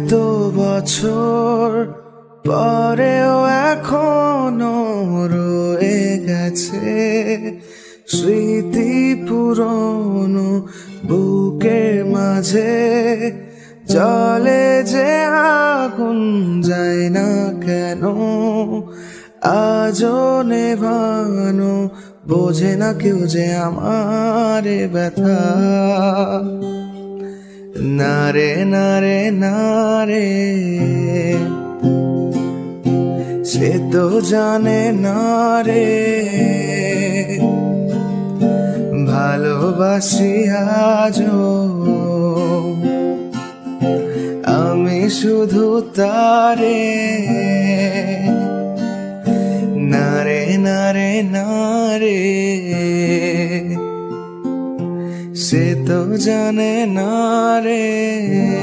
এত বছর পরেও এখনও রয়ে গেছে স্মৃতি পুরনো বুকের মাঝে। জলে যে আগুন যায় না কেন, আজও নেভানো বোঝে না কেউ যে আমার ব্যথা। নারে নারে নারে। সে তো জানে না রে ভালোবাসি আজও। আমি শুধু তারে। নারে নারে নারে। সে তো জানে না রে।